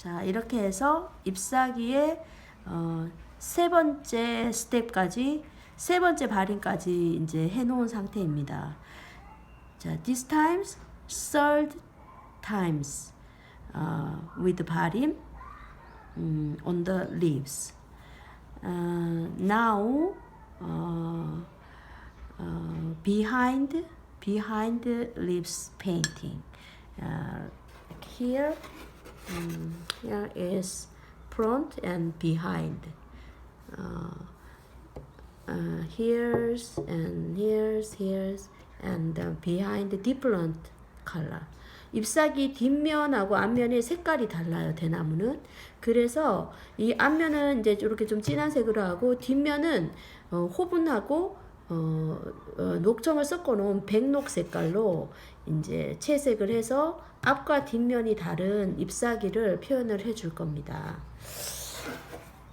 자, 이렇게 해서 잎사귀의 어, 세 번째 스텝까지 세 번째 발인까지 이제 해 놓은 상태입니다. 자, this times third times uh, with 발임 um, on the leaves. Uh, now uh, uh, behind behind leaves painting. Uh, here um, here is front and behind. Uh, uh, here's and here's here's and uh, behind different color. 잎사귀 뒷면하고 앞면의 색깔이 달라요 대나무는 그래서 이 앞면은 이제 이렇게 좀 진한 색으로 하고 뒷면은 어, 호분하고 어, 어, 녹청을 섞어 놓은 백녹 색깔로 이제 채색을 해서 앞과 뒷면이 다른 잎사귀를 표현을 해 줄 겁니다.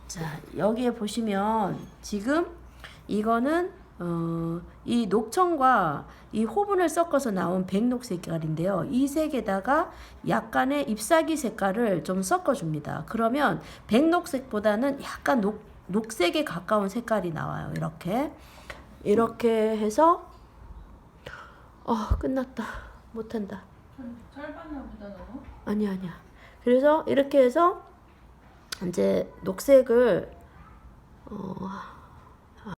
자, 여기에 보시면 지금 이거는 어, 이 녹청과 이 호분을 섞어서 나온 백녹 색깔인데요. 이 색에다가 약간의 잎사귀 색깔을 좀 섞어줍니다. 그러면 백녹색보다는 약간 녹, 녹색에 가까운 색깔이 나와요. 이렇게. 이렇게 해서 어, 끝났다. 못한다. 짧았나 보다 너무. 아니야 아니야. 그래서 이렇게 해서 이제 녹색을 어,